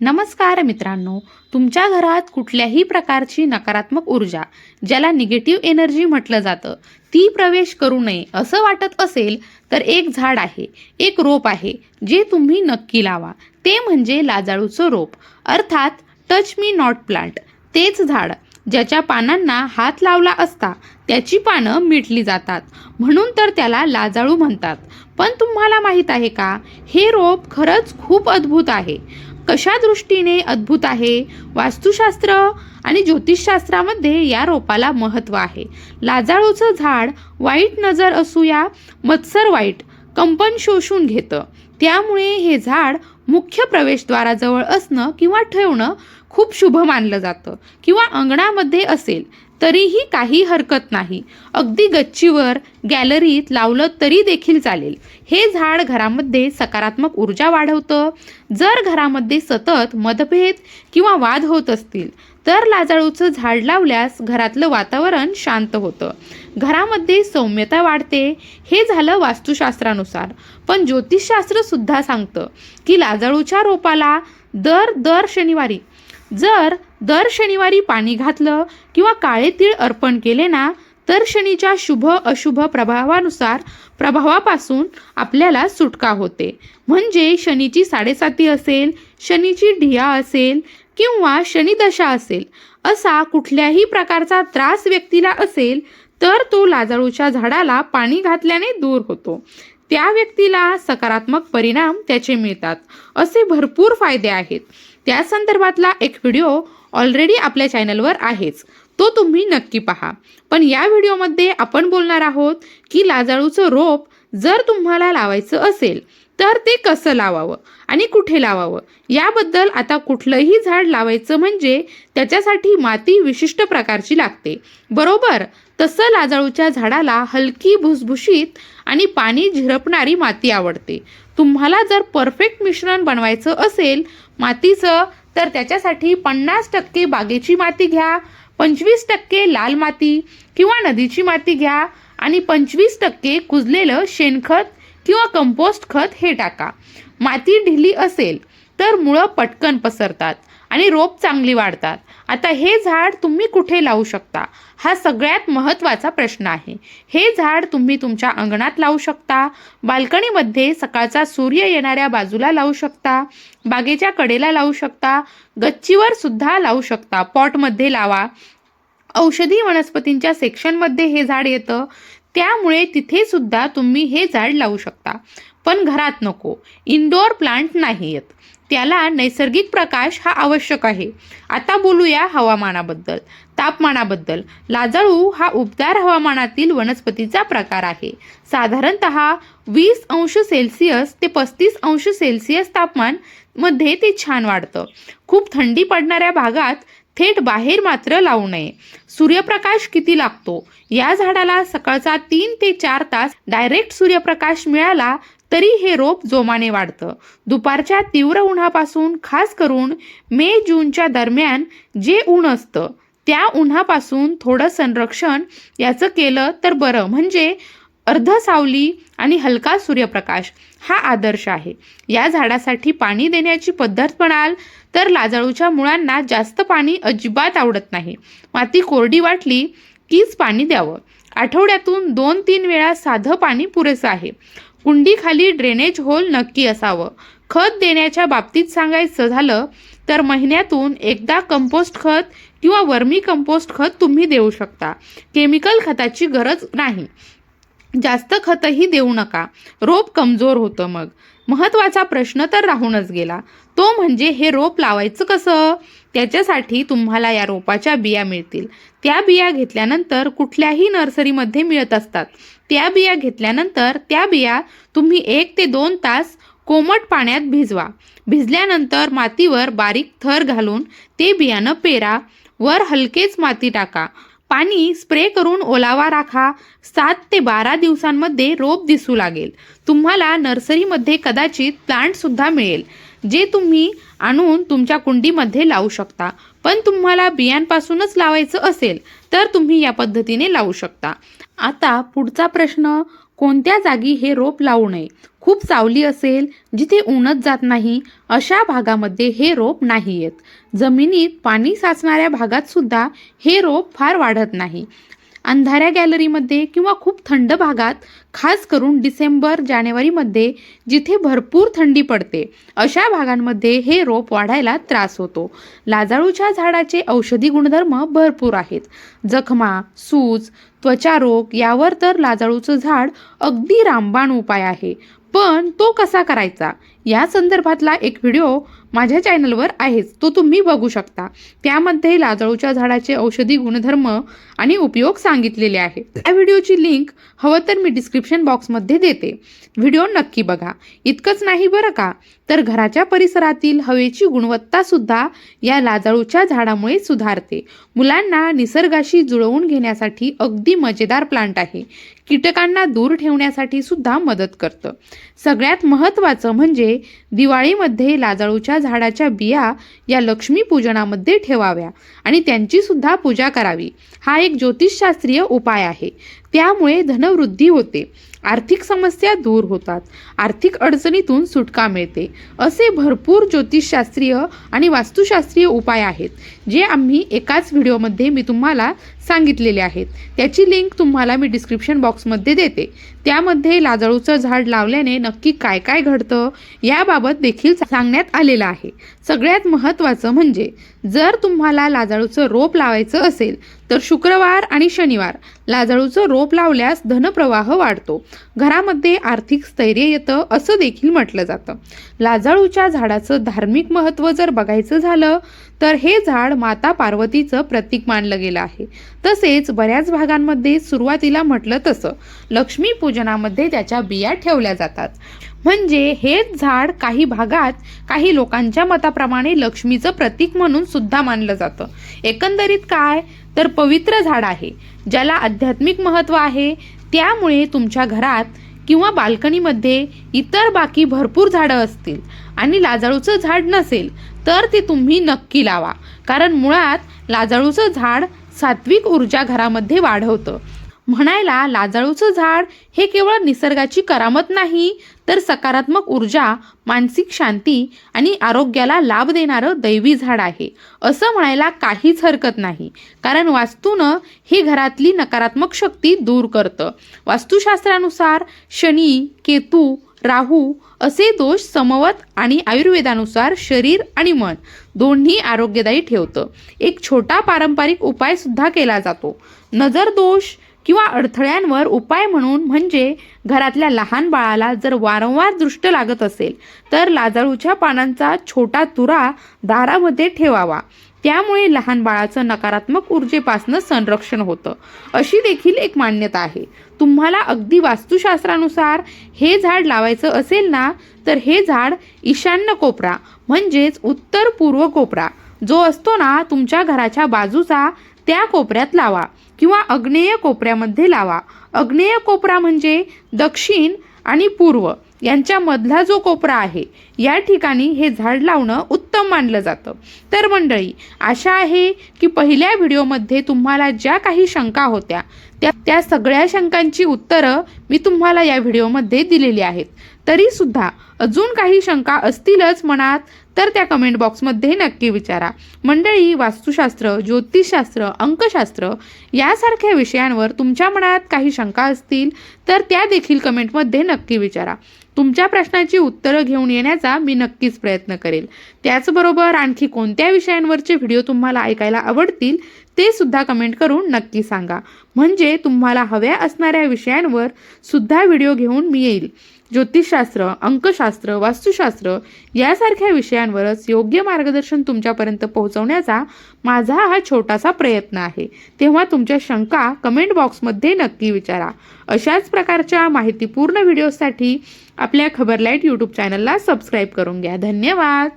नमस्कार मित्रांनो तुमच्या घरात कुठल्याही प्रकारची नकारात्मक ऊर्जा ज्याला निगेटिव्ह एनर्जी म्हटलं जातं ती प्रवेश करू नये असं वाटत असेल तर एक झाड आहे एक रोप आहे जे तुम्ही नक्की लावा. ते म्हणजे लाजाळूचं रोप. अर्थात टच मी नॉट प्लांट तेच झाड ज्याच्या पानांना हात लावला असता त्याची पानं मिटली जातात. म्हणून तर त्याला लाजाळू म्हणतात. पण तुम्हाला माहीत आहे का? हे रोप खरंच खूप अद्भुत आहे. कशा दृष्टीने अद्भुत आहे? वास्तुशास्त्र आणि ज्योतिषशास्त्रामध्ये या रोपाला महत्त्व आहे. लाजाळूचं झाड वाईट नजर असूया मत्सर वाईट कंपन शोषून घेतं. त्यामुळे हे झाड मुख्य प्रवेशद्वाराजवळ असणं किंवा ठेवणं खूप शुभ मानलं जातं किंवा अंगणामध्ये असेल. तरीही काही हरकत नाही. अगदी गच्चीवर गॅलरीत लावलं तरी देखील चालेल. हे झाड घरामध्ये सकारात्मक ऊर्जा वाढवतं. जर घरामध्ये सतत मतभेद किंवा वाद होत असतील तर लाजाळूचं झाड लावल्यास घरातलं वातावरण शांत होतं. घरामध्ये सौम्यता वाढते. हे झालं वास्तुशास्त्रानुसार. पण ज्योतिषशास्त्र सुद्धा सांगतं की लाजाळूच्या रोपाला दर दर शनिवारी जर दर शनिवारी पाणी घातलं किंवा काळे तीळ अर्पण केले ना तर शनीच्या शुभ अशुभ प्रभावानुसार प्रभावापासून आपल्याला सुटका होते. म्हणजे शनीची साडेसाती असेल शनीची ढिया असेल किंवा शनिदशा असेल असा कुठल्याही प्रकारचा त्रास व्यक्तीला असेल तर तो लाजाळूच्या झाडाला पाणी घातल्याने दूर होतो. त्या व्यक्तीला सकारात्मक परिणाम त्याचे मिळतात. असे भरपूर फायदे आहेत. त्या संदर्भातला एक व्हिडिओ ऑलरेडी आपल्या चॅनलवर आहेच. तो तुम्ही नक्की पहा. पण या व्हिडिओमध्ये आपण बोलणार आहोत की लाजाळूचं रोप जर तुम्हाला लावायचं असेल तर ते कसं लावावं आणि कुठे लावावं? याबद्दल आता कुठलंही झाड लावायचं म्हणजे त्याच्यासाठी माती विशिष्ट प्रकारची लागते. बरोबर? तसं लाजाळूच्या झाडाला हलकी भुसभुशीत आणि पाणी झिरपणारी माती आवडते. तुम्हाला जर परफेक्ट मिश्रण बनवायचं असेल मातीचं तर त्याच्यासाठी पन्नास टक्के बागेची माती घ्या पंचवीस टक्के लाल माती किंवा नदीची माती घ्या आणि पंचवीस टक्के कुजलेलं शेणखत किंवा कंपोस्ट खत हे टाका. माती ढिली असेल तर मुळं पटकन पसरतात आणि रोप चांगली वाढतात. आता हे झाड तुम्ही कुठे लावू शकता? हा सगळ्यात महत्त्वाचा प्रश्न आहे. हे झाड तुम्ही तुमच्या अंगणात लावू शकता. बाल्कनीमध्ये सकाळचा सूर्य येणाऱ्या बाजूला लावू शकता. बागेच्या कडेला लावू शकता. गच्चीवर सुद्धा लावू शकता. पॉटमध्ये लावा. औषधी वनस्पतींच्या सेक्शनमध्ये हे झाड येतं. त्यामुळे तिथे सुद्धा तुम्ही हे झाड लावू शकता. पण घरात नको. इनडोअर प्लांट नाही आहेत त्याला नैसर्गिक प्रकाश हा आवश्यक आहे. आता बोलूया हवामानाबद्दल तापमानाबद्दल. लाजाळू हा उबदार हवामानातील वनस्पतीचा प्रकार आहे. साधारणत वीस अंश सेल्सिअस ते पस्तीस अंश सेल्सिअस तापमानमध्ये ते छान वाढतं. खूप थंडी पडणाऱ्या भागात थेट बाहेर मात्र लावू नये. सूर्यप्रकाश किती लागतो? या झाडाला सकाळचा तीन ते चार तास डायरेक्ट सूर्यप्रकाश मिळाला तरी हे रोप जोमाने वाढतं. दुपारच्या तीव्र उन्हापासून खास करून मे जूनच्या दरम्यान जे ऊन असतं त्या उन्हापासून थोडं संरक्षण याचं केलं तर बरं. म्हणजे अर्ध सावली आणि हलका सूर्यप्रकाश हा आदर्श आहे. या झाडासाठी पाणी देण्याची पद्धत म्हणाल तर लाजाळूच्या मुळांना जास्त पाणी अजिबात आवडत नाही. माती कोरडी वाटली कीच पाणी द्यावं. आठवड्यातून दोन तीन वेळा साधं पाणी पुरेसं आहे. कुंडीखाली ड्रेनेज होल नक्की असावं. खत देण्याच्या बाबतीत सांगायचं झालं तर महिन्यातून एकदा कंपोस्ट खत किंवा वर्मी कंपोस्ट खत तुम्ही देऊ शकता. केमिकल खताची गरज नाही. जास्त खतही देऊ नका. रोप कमजोर होतं मग. महत्त्वाचा प्रश्न तर राहूनच गेला. तो म्हणजे हे रोप लावायचं कसं? त्याच्यासाठी तुम्हाला या रोपाच्या बिया मिळतील. त्या बिया घेतल्यानंतर कुठल्याही नर्सरीमध्ये मिळत असतात. त्या बिया घेतल्यानंतर त्या बिया तुम्ही एक ते दोन तास कोमट पाण्यात भिजवा. भिजल्यानंतर मातीवर बारीक थर घालून ते बियाणं पेरा. वर हलकेच माती टाका. पाणी स्प्रे करून ओलावा राखा. सात ते बारा दिवसांमध्ये रोप दिसू लागेल. तुम्हाला नर्सरीमध्ये कदाचित प्लांटसुद्धा मिळेल जे तुम्ही आणून तुमच्या कुंडीमध्ये लावू शकता. पण तुम्हाला बियांपासूनच लावायचं असेल तर तुम्ही या पद्धतीने लावू शकता. आता पुढचा प्रश्न कोणत्या जागी हे रोप लावू नये? खूप सावली असेल जिथे ऊनच जात नाही अशा भागामध्ये हे रोप नाही येत जमिनीत पाणी साचणाऱ्या भागात सुद्धा हे रोप फार वाढत नाही. अंधाऱ्या गॅलरीमध्ये किंवा खूप थंड भागात खास करून डिसेंबर जानेवारीमध्ये जिथे भरपूर थंडी पडते अशा भागांमध्ये हे रोप वाढायला त्रास होतो. लाजाळूच्या झाडाचे औषधी गुणधर्म भरपूर आहेत. जखमा सूज त्वचारोग यावर तर लाजाळूचं झाड अगदी रामबाण उपाय आहे. पण तो कसा करायचा? या संदर्भातला एक व्हिडिओ माझ्या चॅनलवर आहेच. तो तुम्ही बघू शकता. त्यामध्ये लाजळूच्या झाडाचे औषधी गुणधर्म आणि उपयोग सांगितलेले आहे या व्हिडिओची लिंक हवं तर मी डिस्क्रिप्शन बॉक्समध्ये देते. व्हिडिओ नक्की बघा. इतकंच नाही बरं का? तर घराच्या परिसरातील हवेची गुणवत्ता सुद्धा या लाजळूच्या झाडामुळे सुधारते. मुलांना निसर्गाशी जुळवून घेण्यासाठी अगदी मजेदार प्लांट आहे. कीटकांना दूर ठेवण्यासाठी सुद्धा मदत करतं. सगळ्यात महत्त्वाचं म्हणजे दिवाळीमध्ये लाजाळूच्या झाडाच्या बिया या लक्ष्मी पूजनामध्ये ठेवाव्या आणि त्यांची सुद्धा पूजा करावी. हा एक ज्योतिषशास्त्रीय उपाय आहे. त्यामुळे धनवृद्धी होते. आर्थिक समस्या दूर होतात. आर्थिक अडचणीतून सुटका मिळते. असे भरपूर ज्योतिषशास्त्रीय आणि वास्तुशास्त्रीय उपाय आहेत जे आम्ही एकाच व्हिडिओमध्ये मी तुम्हाला सांगितलेले आहेत. त्याची लिंक तुम्हाला मी डिस्क्रिप्शन बॉक्समध्ये देते. त्यामध्ये लाजाळूचं झाड लावल्याने नक्की काय काय घडतं याबाबत देखील सांगण्यात आलेलं आहे. सगळ्यात महत्त्वाचं म्हणजे जर तुम्हाला लाजाळूचं रोप लावायचं असेल तर शुक्रवार आणि शनिवार लाजाळूचं रोप लावल्यास धनप्रवाह वाढतो. घरामध्ये आर्थिक स्थैर्य येतं असं देखील म्हटलं जातं. लाजाळूच्या झाडाचं धार्मिक महत्त्व जर बघायचं झालं तर हे झाड माता पार्वतीचं प्रतीक मानलं गेलं आहे. तसेच बऱ्याच भागांमध्ये सुरुवातीला म्हटलं तसं. लक्ष्मी पूजनामध्ये त्याच्या बिया ठेवल्या जातात. म्हणजे हेच झाड काही भागात काही लोकांच्या मताप्रमाणे लक्ष्मीचं प्रतीक म्हणून सुद्धा मानलं जातं. एकंदरीत काय? तर पवित्र झाड आहे. ज्याला आध्यात्मिक महत्त्व आहे त्यामुळे तुमच्या घरात किंवा बाल्कनीमध्ये इतर बाकी भरपूर झाडं असतील आणि लाजाळूचं झाड नसेल तर ते तुम्ही नक्की लावा. कारण मुळात लाजाळूचं झाड सात्विक ऊर्जा घरामध्ये वाढवतं. म्हणायला लाजाळूचं झाड हे केवळ निसर्गाची करामत नाही तर सकारात्मक ऊर्जा मानसिक शांती आणि आरोग्याला लाभ देणारं दैवी झाड आहे. असं म्हणायला काहीच हरकत नाही कारण वास्तूनं ही घरातली नकारात्मक शक्ती दूर करतं. वास्तुशास्त्रानुसार शनी केतू राहू असे दोष समवत आणि आयुर्वेदानुसार शरीर आणि मन दोन्ही आरोग्यदायी ठेवतं. एक छोटा पारंपरिक उपाय सुद्धा केला जातो. नजर दोष किंवा अडथळ्यांवर उपाय म्हणून म्हणजे घरातल्या लहान बाळाला जर वारंवार दृष्ट लागत असेल तर लाजाळूच्या पानांचा छोटा तुरा दारामध्ये ठेवावा. त्यामुळे लहान बाळाचं नकारात्मक ऊर्जेपासनं संरक्षण होतं. अशी देखील एक मान्यता आहे. तुम्हाला अगदी वास्तुशास्त्रानुसार हे झाड लावायचं असेल ना तर हे झाड ईशान्य कोपरा म्हणजेच उत्तर पूर्व कोपरा. जो असतो ना तुमच्या घराच्या बाजूचा त्या कोपऱ्यात लावा किंवा अग्नेय कोपऱ्यामध्ये लावा. अग्नेय कोपरा म्हणजे दक्षिण आणि पूर्व यांच्यामधला जो कोपरा आहे या ठिकाणी हे झाड लावणं उत्तम मानलं जातं. तर मंडळी आशा आहे की पहिल्या व्हिडिओमध्ये तुम्हाला ज्या काही शंका होत्या त्या त्या सगळ्या शंकांची उत्तरं मी तुम्हाला या व्हिडिओमध्ये दिलेली आहेत. तरीसुद्धा अजून काही शंका असतीलच मनात तर त्या कमेंट बॉक्समध्ये नक्की विचारा. मंडळी वास्तुशास्त्र ज्योतिषशास्त्र अंकशास्त्र यासारख्या विषयांवर तुमच्या मनात काही शंका असतील तर त्या देखील कमेंटमध्ये नक्की विचारा. तुमच्या प्रश्नाची उत्तरं घेऊन येण्याचा मी नक्कीच प्रयत्न करेल. त्याचबरोबर आणखी कोणत्या विषयांवरचे व्हिडिओ तुम्हाला ऐकायला आवडतील ते सुद्धा कमेंट करून नक्की सांगा. म्हणजे तुम्हाला हव्या असणाऱ्या विषयांवर सुद्धा व्हिडिओ घेऊन मी येईल. ज्योतिषशास्त्र अंकशास्त्र वास्तुशास्त्र यासारख्या विषयांवरच योग्य मार्गदर्शन तुमच्यापर्यंत पोहोचवण्याचा माझा हा छोटासा प्रयत्न आहे. तेव्हा तुमच्या शंका कमेंट बॉक्समध्ये नक्की विचारा. अशाच प्रकारच्या माहितीपूर्ण व्हिडिओसाठी आपल्या खबरलाईट यूट्यूब चॅनलला सबस्क्राईब करून घ्या. धन्यवाद!